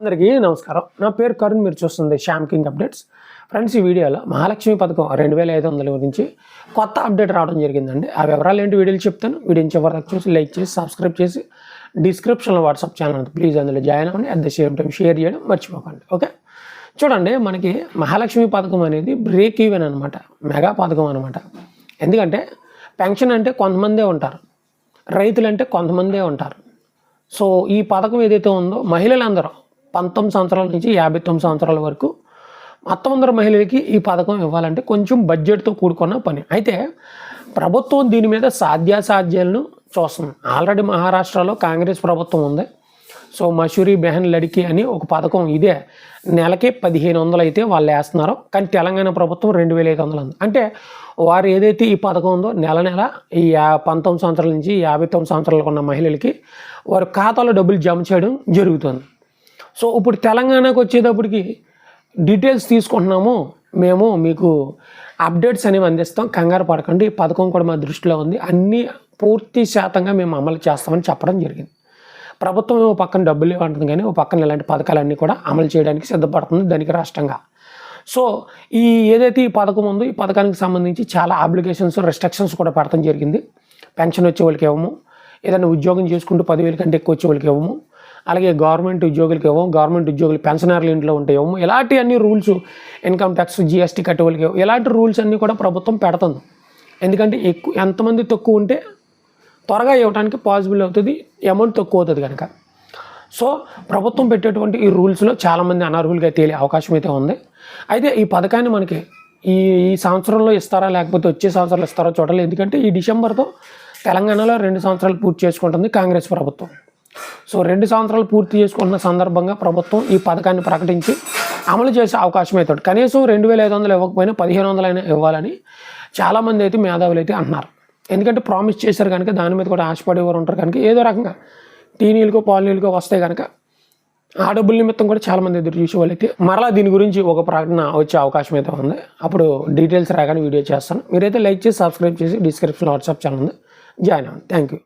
అందరికీ నమస్కారం. నా పేరు కరుణ్ మీరు చూస్తుంది శ్యామ్ కింగ్ అప్డేట్స్. ఫ్రెండ్స్ ఈ వీడియోలో మహాలక్ష్మి పథకం రెండు వేల ఐదు వందల గురించి కొత్త అప్డేట్ రావడం జరిగిందండి. ఆ వివరాలు ఏంటి వీడియోలు చెప్తాను. వీడియోని చివరికి చూసి లైక్ చేసి సబ్స్క్రైబ్ చేసి డిస్క్రిప్షన్లో వాట్సాప్ ఛానల్ ఉంది. ప్లీజ్ అందులో జాయిన్ అవ్వండి. At the same time share చేయడం మర్చిపోకండి. ఓకే? చూడండి మనకి మహాలక్ష్మి పథకం అనేది బ్రేక్ ఈవెన్ అనమాట మెగా పథకం అనమాట ఎందుకంటే పెన్షన్ అంటే కొంతమందే ఉంటారు. రైతులంటే కొంతమందే ఉంటారు. సో ఈ పథకం ఏదైతే ఉందో మహిళలందరూ పంతొమ్మిది సంవత్సరాల నుంచి యాభై తొమ్మిది సంవత్సరాల వరకు మొత్తం అందరు మహిళలకి ఈ పథకం ఇవ్వాలంటే కొంచెం బడ్జెట్తో కూడుకున్న పని. అయితే ప్రభుత్వం దీని మీద సాధ్యాసాధ్యాలను చూస్తుంది. ఆల్రెడీ మహారాష్ట్రలో కాంగ్రెస్ ప్రభుత్వం ఉంది. సో మషూరి బెహన్ లడికి అని ఒక పథకం ఇదే. నెలకి పదిహేను వందలు అయితే వాళ్ళు వేస్తున్నారు. కానీ తెలంగాణ ప్రభుత్వం రెండు వేల ఐదు వందలు ఉంది. అంటే వారు ఏదైతే ఈ పథకం ఉందో నెల నెల ఈ యా పంతొమ్మిది సంవత్సరాల నుంచి యాభై తొమ్మిది సంవత్సరాలకు ఉన్న మహిళలకి వారి ఖాతాలో డబ్బులు జమ చేయడం జరుగుతుంది. సో ఇప్పుడు తెలంగాణకు వచ్చేటప్పటికి డీటెయిల్స్ తీసుకుంటున్నాము. మేము మీకు అప్డేట్స్ అనేవి అందిస్తాం. కంగారు పడకండి. ఈ పథకం కూడా మా దృష్టిలో ఉంది. అన్నీ పూర్తి శాతంగా మేము అమలు చేస్తామని చెప్పడం జరిగింది. ప్రభుత్వం ఓ పక్కన డబ్బులు ఇవ్వంటుంది కానీ ఓ పక్కన ఇలాంటి పథకాలన్నీ కూడా అమలు చేయడానికి సిద్ధపడుతుంది దానికి రాష్ట్రంగా. సో ఈ ఏదైతే ఈ పథకం ఉందో ఈ పథకానికి సంబంధించి చాలా అప్లికేషన్స్ రెస్ట్రిక్షన్స్ కూడా పెడతాం జరిగింది. పెన్షన్ వచ్చే వాళ్ళకి ఇవ్వము. ఏదైనా ఉద్యోగం చేసుకుంటూ పదివేల కంటే ఎక్కువ వచ్చే వాళ్ళకి ఇవ్వము. అలాగే గవర్నమెంట్ ఉద్యోగులకు ఇవ్వము గవర్నమెంట్ ఉద్యోగులు పెన్షనర్లు ఇంట్లో ఉంటే ఇవ్వము ఇలాంటి అన్ని రూల్స్ ఇన్కమ్ ట్యాక్స్ జిఎస్టీ కట్టేవాళ్ళకి ఇవ్వము. ఇలాంటి రూల్స్ అన్నీ కూడా ప్రభుత్వం పెడుతుంది. ఎందుకంటే ఎక్కువ ఎంతమంది తక్కువ ఉంటే త్వరగా ఇవ్వడానికి పాసిబుల్ అవుతుంది అమౌంట్ తక్కువ అవుతుంది కనుక. సో ప్రభుత్వం పెట్టేటువంటి ఈ రూల్స్లో చాలామంది అనర్హులుగా తేలే అవకాశం అయితే ఉంది. అయితే ఈ పథకాన్ని మనకి ఈ ఈ సంవత్సరంలో ఇస్తారా లేకపోతే వచ్చే సంవత్సరాలు ఇస్తారో చూడాలి ఎందుకంటే ఈ డిసెంబర్తో తెలంగాణలో రెండు సంవత్సరాలు పూర్తి చేసుకుంటుంది కాంగ్రెస్ ప్రభుత్వం. సో రెండు సంవత్సరాలు పూర్తి చేసుకున్న సందర్భంగా ప్రభుత్వం ఈ పథకాన్ని ప్రకటించి అమలు చేసే అవకాశం అయితే కనీసం రెండు వేల ఐదు వందలు ఇవ్వకపోయినా పదిహేను వందలైనా ఇవ్వాలని చాలామంది అయితే మేధావులు అయితే అంటున్నారు. ఎందుకంటే ప్రామిస్ చేశారు కనుక దాని మీద కూడా ఆశపడేవారు ఉంటారు కనుక ఏదో రకంగా టీ నీళ్ళకో పాలు నీళ్ళకో కనుక ఆ డబ్బుల నిమిత్తం కూడా చాలామంది ఎదురు చూసే వాళ్ళు అయితే మరలా దీని గురించి ఒక ప్రకటన వచ్చే అవకాశం అయితే ఉంది. అప్పుడు డీటెయిల్స్ రాగానే వీడియో చేస్తాను. మీరైతే లైక్ చేసి సబ్స్క్రైబ్ చేసి డిస్క్రిప్షన్లో వాట్సాప్ ఛానల్ ఉంది. జాయిన్ అవ్వండి. Thank you